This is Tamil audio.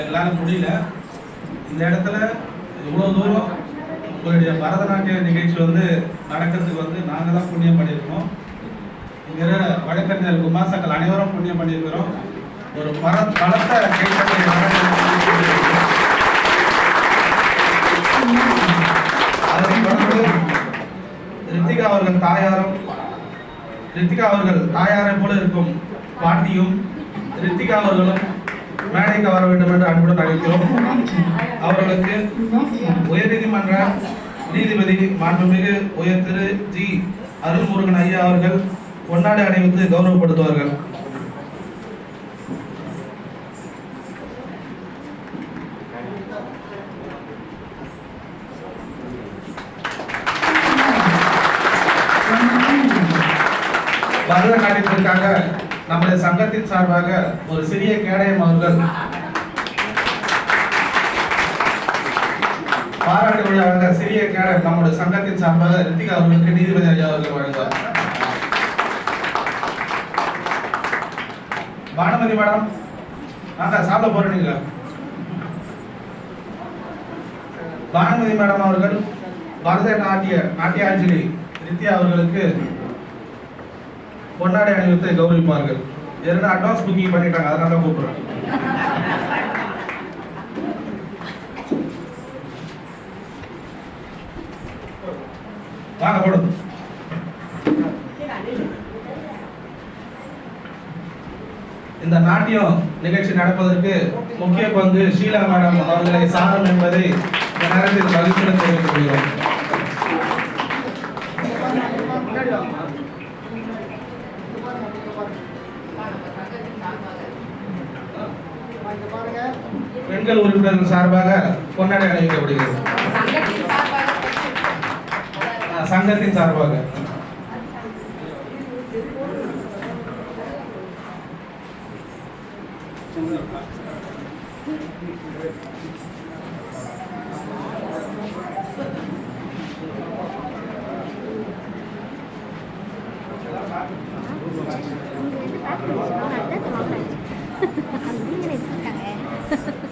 எங்களால் முடியல. இந்த இடத்துல இவ்வளோ தூரம் உங்களுடைய பரதநாட்டிய நிகழ்ச்சி வந்து நடக்கிறதுக்கு வந்து நாங்கள் தான் புண்ணியம் பண்ணியிருக்கோம். இங்கிற வழக்கறிஞர் குமாசக்கள் அனைவரும் புண்ணியம் பண்ணியிருக்கிறோம். ஒரு பர பலத்த கைத்தட்டை தொடர்ந்து ரித்திகா அவர்கள் தாயாரும் ரித்திகா அவர்கள் தாயாரை போல இருக்கும் பாட்டியும் ரித்திகா அவர்களும் மேடைக்கு வர வேண்டும் என்று அன்புடன் அழைக்கிறோம். அவர்களுக்கு உயர்நீதிமன்ற நீதிபதி மாண்புமிகு உயர் திரு ஜி அருள்முருகன் ஐயா அவர்கள் பொன்னாடை அணிவித்து கௌரவப்படுத்துவார்கள். பரதநாட்டியத்திற்காக நம்முடைய சங்கத்தின் சார்பாக ஒரு சிறிய கேடயம் அவர்கள் பாராட்டு விழாவாக சிறிய கேடயம் நம்முடைய சங்கத்தின் சார்பாக ரித்திகா அவர்களுக்கு நீதிபதி ஐயா அவர்கள் வழங்குவார். பானுமதி மேடம் நாங்க சாப்பிட போறோம் நீங்க. பானுமதி மேடம் அவர்கள் பரத நாட்டிய நாட்டியாஞ்சலி ரித்தியா அவர்களுக்கு பொன்னாடை அணிவித்து கௌரவிப்பார்கள். ஏற்கனவே அட்வான்ஸ் புக்கிங் பண்ணிட்டாங்க அதனால தான் கூப்பிடுறேன். வாங்க போடும் இந்த நாட்டியம் நிகழ்ச்சி நடப்பதற்கு முக்கிய பங்கு ஷீலா மேடம் அவர்களை சாரம் என்பதை இந்த நேரத்தில் மகிழ்ச்சியுடன் தெரிவித்துக் கொள்கிறோம். பெண்கள் உறுப்பினர்கள் சார்பாக கொண்டாடி அணிவிக்கப்படுகிறது. சங்கத்தின் சார்பாக. Yes.